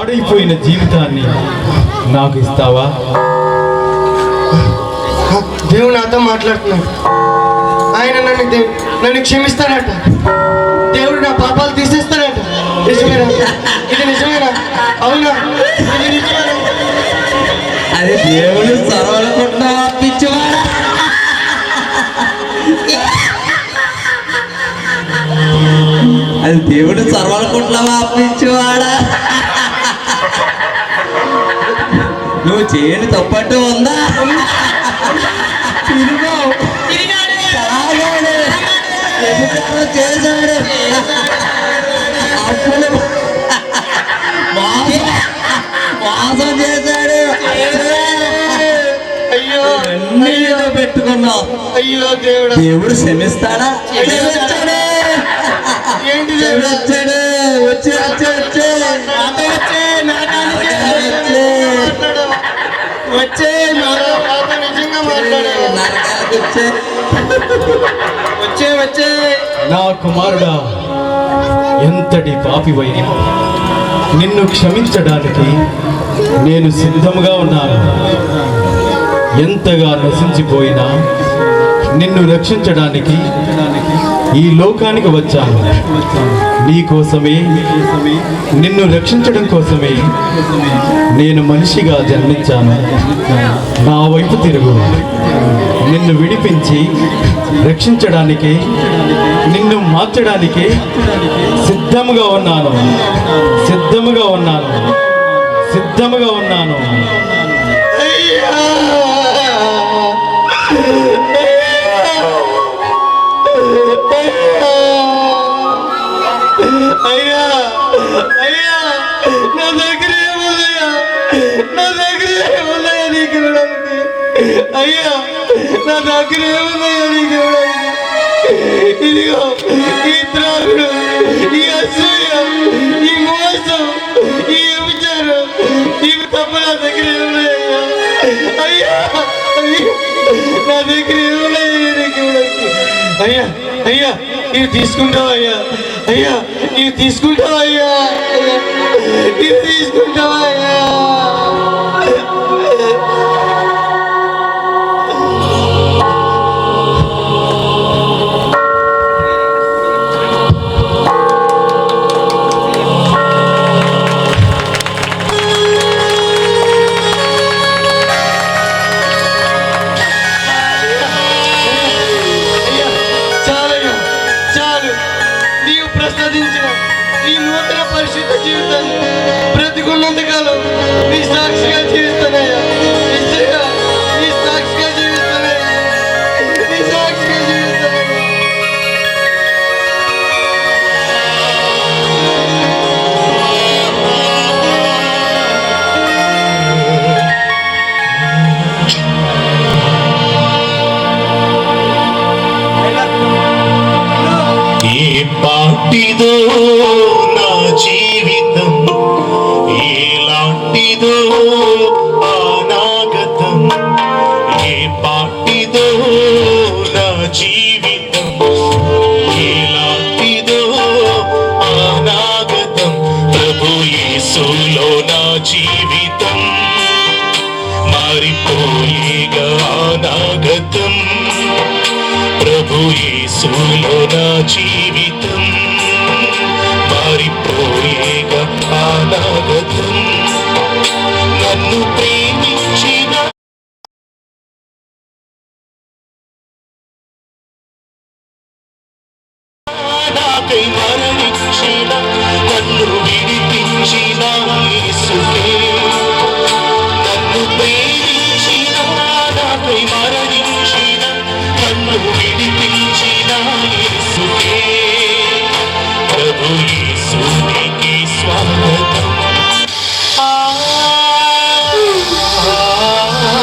పాడైపోయిన జీవితాన్ని నాకు ఇస్తావా? దేవుడు నాతో మాట్లాడుతున్నాడు. ఆయన నన్ను నన్ను క్షమిస్తాడట. దేవుడు నా పాపాలు తీసేస్తాడట. నిజమేనా? ఇది నిజమేనా? అవునా? ఇది నిజమేనా? అది దేవుడు సర్వనుకుంటున్నా పిచ్చివాడా? అది దేవుడు సర్వనుకుంటున్నావా పిచ్చివాడా? నువ్వు చేయని తప్పట్టు ఉందా? చేశాడు. అప్పులు. మోసం. చేశాడు. అయ్యో. పెట్టుకున్నావు. అయ్యో దేవుడా. దేవుడు క్షమిస్తాడా? క్షమిస్తాడు? ఏంటి దేవుడా? క్షమిస్తాడు వచ్చే వచ్చే వచ్చే. నా కుమారుడా ఎంతటి పాపివైన నిన్ను క్షమించడానికి నేను సిద్ధముగా ఉన్నాను. ఎంతగా నశించిపోయినా నిన్ను రక్షించడానికి ఈ లోకానికి వచ్చాను. నీ కోసమే నిన్ను రక్షించడం కోసమే నేను మనిషిగా జన్మించాను. నా వైపు తిరుగు. నిన్ను విడిపించి రక్షించడానికి నిన్ను మార్చడానికి సిద్ధముగా ఉన్నాను. సిద్ధముగా ఉన్నాను. సిద్ధముగా ఉన్నాను. అయ్యా నా దగ్గర ఏముందయ్యా నా దగ్గర ఏముందయ్యా నీకు ఇవ్వడానికి అయ్యా నా దగ్గర ఏముందయ్యా నీకు ఇవ్వడానికి ఇదిగో ఈ త్రాగుడు ఈ అసూయ ఈ మోసం ఈ విచారం ఇవి తప్ప నా దగ్గర ఏమున్నాయ్యా అయ్యా అయ్యా నా దగ్గర ఏమున్నాయ్యా నీకు ఇవ్వడానికి అయ్యా అయ్యా నీవు తీసుకుంటావయ్యా అయ్యా. నీవు తీసుకుంటావయ్యా నీవు తీసుకుంటావయ్యా పరిశుద్ధ జీవితాన్ని నీ సాక్షిగా జీవిస్తానయ్యా. నిశ్చయంగా అనాగతం ఎలాంటిదో అనాగతం ఏ పాటిదో నా జీవితం ఎలాంటిదో అనాగతం ప్రభు యేసులో నా జీవితం మారిపోయేగా అనాగతం ప్రభు యేసులో నా జీవితం మారిపో అనాగతం నన్ను ప్రేమించిన నాకై మరణించిన నన్ను విడిపించిన యేసుకే. నన్ను ప్రేమించిన నాకై మరణించిన నన్ను విడిపించిన యేసుకే ప్రభు యేసు